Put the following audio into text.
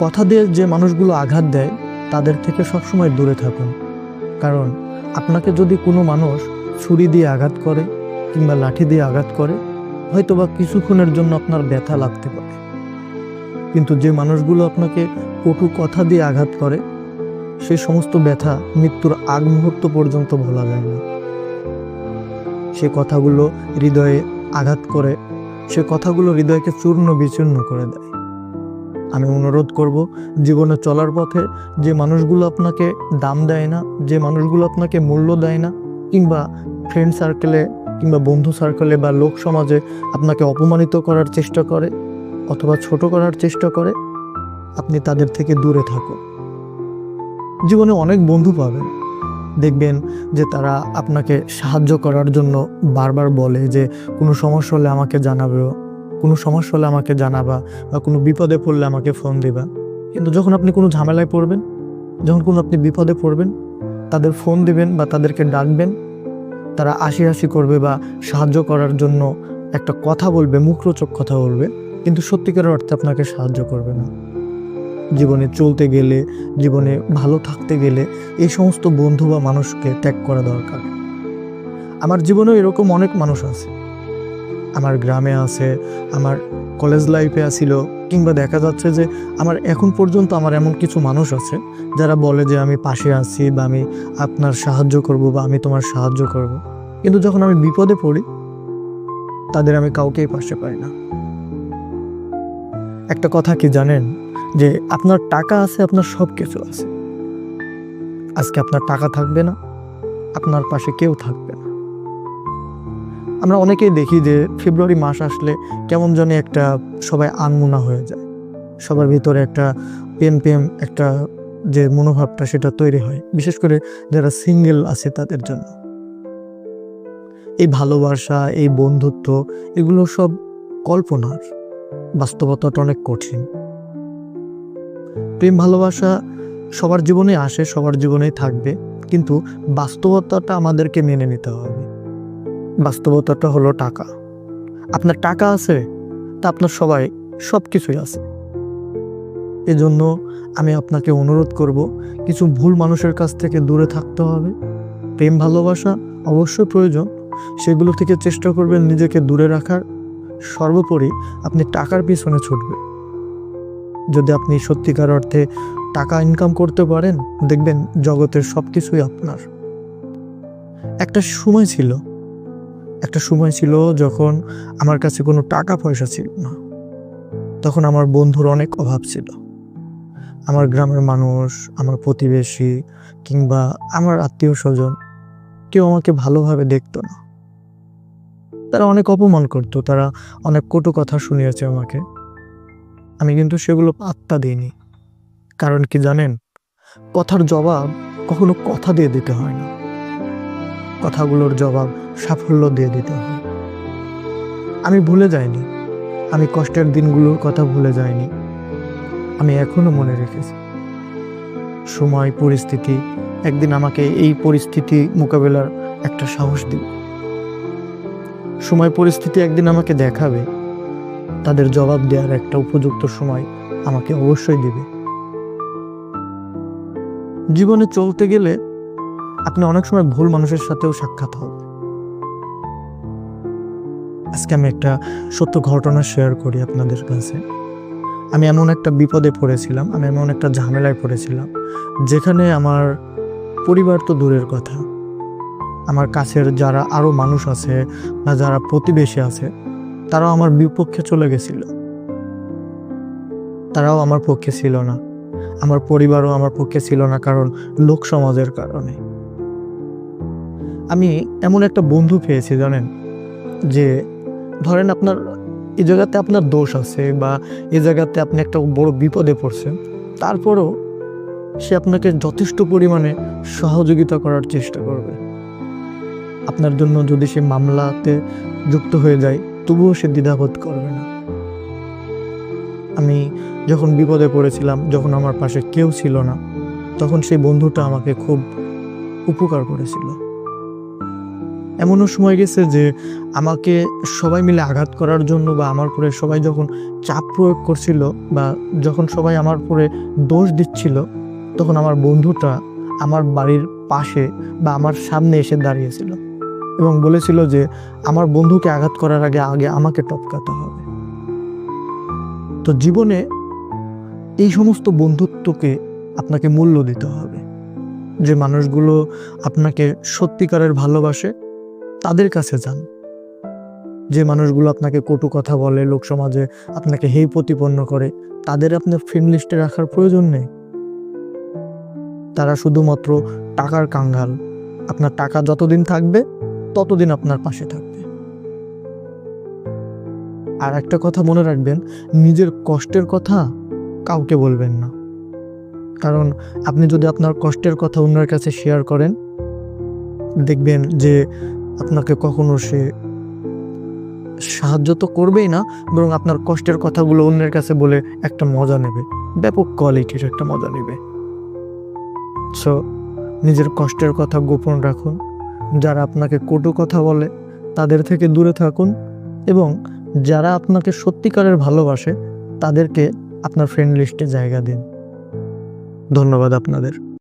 কথা দিয়ে যে মানুষগুলো আঘাত দেয়, তাদের থেকে সবসময় দূরে থাকুন। কারণ আপনাকে যদি কোনো মানুষ ছুরি দিয়ে আঘাত করে কিংবা লাঠি দিয়ে আঘাত করে, হয়তোবা কিছুক্ষণের জন্য আপনার ব্যথা লাগতে পারে। কিন্তু যে মানুষগুলো আপনাকে কটু কথা দিয়ে আঘাত করে, সেই সমস্ত ব্যথা মৃত্যুর আগ মুহূর্ত পর্যন্ত ভোলা যায় না। সে কথাগুলো হৃদয়ে আঘাত করে, সে কথাগুলো হৃদয়কে চূর্ণ বিচূর্ণ করে দেয়। আমি অনুরোধ করব, জীবনে চলার পথে যে মানুষগুলো আপনাকে দাম দেয় না, যে মানুষগুলো আপনাকে মূল্য দেয় না, কিংবা ফ্রেন্ড সার্কেলে কিংবা বন্ধু সার্কেলে বা লোক সমাজে আপনাকে অপমানিত করার চেষ্টা করে, অথবা ছোট করার চেষ্টা করে, আপনি তাদের থেকে দূরে থাকুন। জীবনে অনেক বন্ধু পাবেন। দেখবেন যে তারা আপনাকে সাহায্য করার জন্য বারবার বলে যে, কোনো সমস্যা হলে আমাকে জানাবে কোনো সমস্যা হলে আমাকে জানাবা বা কোনো বিপদে পড়লে আমাকে ফোন দিবা। কিন্তু যখন আপনি কোনো ঝামেলায় পড়বেন, যখন কোনো আপনি বিপদে পড়বেন, তাদের ফোন দিবেন বা তাদেরকে ডাকবেন, তারা আশি হাসি করবে বা সাহায্য করার জন্য একটা কথা বলবে, মুখরোচক কথা বলবে, কিন্তু সত্যিকারের অর্থে আপনাকে সাহায্য করবে না। জীবনে চলতে গেলে, জীবনে ভালো থাকতে গেলে এই সমস্ত বন্ধু বা মানুষকে ত্যাগ করা দরকার। আমার জীবনেও এরকম অনেক মানুষ আছে। আমার গ্রামে আছে, আমার কলেজ লাইফে আসিল, কিংবা দেখা যাচ্ছে যে আমার এখন পর্যন্ত আমার এমন কিছু মানুষ আছে, যারা বলে যে আমি পাশে আছি বা আমি আপনার সাহায্য করব বা আমি তোমার সাহায্য করব। কিন্তু যখন আমি বিপদে পড়ি, তাদের আমি কাউকেই পাশে পাই না। একটা কথা কি জানেন? যে আপনার টাকা আছে, আপনার সব কিছু আছে। আজকে আপনার টাকা থাকবে না, আপনার পাশে কেউ থাকবে আমরা অনেকেই দেখি যে ফেব্রুয়ারি মাস আসলে কেমন জানি একটা সবাই আনমোনা হয়ে যায়। সবার ভিতরে একটা প্রেম প্রেম, একটা যে মনোভাবটা সেটা তৈরি হয়। বিশেষ করে যারা সিঙ্গেল আছে তাদের জন্য। এই ভালোবাসা, এই বন্ধুত্ব, এগুলো সব কল্পনার। বাস্তবতাটা অনেক কঠিন। প্রেম ভালোবাসা সবার জীবনে আসে, সবার জীবনেই থাকবে। কিন্তু বাস্তবতাটা আমাদেরকে মেনে নিতে হবে। বাস্তবতাটা হলো টাকা। আপনার টাকা আছে, তা আপনার সবাই সব কিছুই আছে। এজন্য আমি আপনাকে অনুরোধ করব, কিছু ভুল মানুষের কাছ থেকে দূরে থাকতে হবে। প্রেম ভালোবাসা অবশ্যই প্রয়োজন। সেগুলো থেকে চেষ্টা করবেন নিজেকে দূরে রাখার। সর্বোপরি আপনি টাকার পিছনে ছুটবেন। যদি আপনি সত্যিকার অর্থে টাকা ইনকাম করতে পারেন, দেখবেন জগতের সব কিছুই আপনার। একটা সময় ছিল একটা সময় ছিল যখন আমার কাছে কোনো টাকা পয়সা ছিল না। তখন আমার বন্ধুর অনেক অভাব ছিল। আমার গ্রামের মানুষ, আমার প্রতিবেশী কিংবা আমার আত্মীয় স্বজন কেউ আমাকে ভালোভাবে দেখতো না। তারা অনেক অপমান করতো, তারা অনেক কটু কথা শুনিয়েছে আমাকে। আমি কিন্তু সেগুলো পাত্তা দিইনি। কারণ কি জানেন? কথার জবাব কখনো কথা দিয়ে দিতে হয় না। কথাগুলোর জবাব সাফল্য দিয়ে দিতে হয়। আমি ভুলে যাইনি। আমি কষ্টের দিনগুলোর কথা ভুলে যাইনি। আমি এখনও মনে রেখেছি। সময়, পরিস্থিতি, একদিন আমাকে এই পরিস্থিতি মোকাবেলার একটা সাহস দিবে সময়, পরিস্থিতি একদিন আমাকে দেখাবে। তাদের জবাব দেওয়ার একটা উপযুক্ত সময় আমাকে অবশ্যই দিবে। জীবনে চলতে গেলে আপনি অনেক সময় ভুল মানুষের সাথেও সাক্ষাৎ হন। আজকে আমি একটা সত্য ঘটনা শেয়ার করি আপনাদের কাছে। আমি এমন একটা বিপদে পড়েছিলাম, আমি এমন একটা ঝামেলায় পড়েছিলাম, যেখানে আমার পরিবার তো দূরের কথা। আমার কাছের যারা আরও মানুষ আছে বা যারা প্রতিবেশী আছে, তারাও আমার বিপক্ষে চলে গেছিল। তারাও আমার পক্ষে ছিল না। আমার পরিবারও আমার পক্ষে ছিল না, কারণ লোক সমাজের কারণে। আমি এমন একটা বন্ধু পেয়েছি, জানেন? যে, ধরেন আপনার এই জায়গাতে আপনার দোষ আছে বা এই জায়গাতে আপনি একটা বড় বিপদে পড়ছেন, তারপরও সে আপনাকে যথেষ্ট পরিমাণে সহযোগিতা করার চেষ্টা করবে। আপনার জন্য যদি সে মামলাতে যুক্ত হয়ে যায়, তবুও সে দ্বিধাবোধ করবে না। আমি যখন বিপদে পড়েছিলাম, যখন আমার পাশে কেউ ছিল না, তখন সেই বন্ধুটা আমাকে খুব উপকার করেছিল। এমনও সময় গেছে যে আমাকে সবাই মিলে আঘাত করার জন্য বা আমার উপরে সবাই যখন চাপ প্রয়োগ করছিল বা যখন সবাই আমার উপরে দোষ দিচ্ছিল, তখন আমার বন্ধুটা আমার বাড়ির পাশে বা আমার সামনে এসে দাঁড়িয়েছিল এবং বলেছিল যে আমার বন্ধুকে আঘাত করার আগে আগে আমাকে টপকাতে হবে। তো জীবনে এই সমস্ত বন্ধুত্বকে আপনাকে মূল্য দিতে হবে। যে মানুষগুলো আপনাকে সত্যিকারের ভালোবাসে তাদের কাছে যান। যে মানুষগুলো আপনাকে কটু কথা বলে, লোক সমাজে আপনাকে হেই প্রতিপন্ন করে, তাদের আপনার ফ্রেন্ড লিস্টে রাখার প্রয়োজন নেই। তারা শুধুমাত্র টাকার কাঙ্গাল। আপনার টাকা যতদিন থাকবে, ততদিন আপনার পাশে থাকবে। আর একটা কথা মনে রাখবেন, নিজের কষ্টের কথা কাউকে বলবেন না। কারণ আপনি যদি আপনার কষ্টের কথা অন্যের কাছে শেয়ার করেন, দেখবেন যে আপনাকে কখনো সে সাহায্য তো করবেই না, বরং আপনার কষ্টের কথাগুলো অন্যের কাছে বলে একটা মজা নেবে। ব্যাপক কোয়ালিটির একটা মজা নেবে। সো নিজের কষ্টের কথা গোপন রাখুন। যারা আপনাকে কটু কথা বলে, তাদের থেকে দূরে থাকুন এবং যারা আপনাকে সত্যিকারের ভালোবাসে, তাদেরকে আপনার ফ্রেন্ড লিস্টে জায়গা দিন। ধন্যবাদ আপনাদের।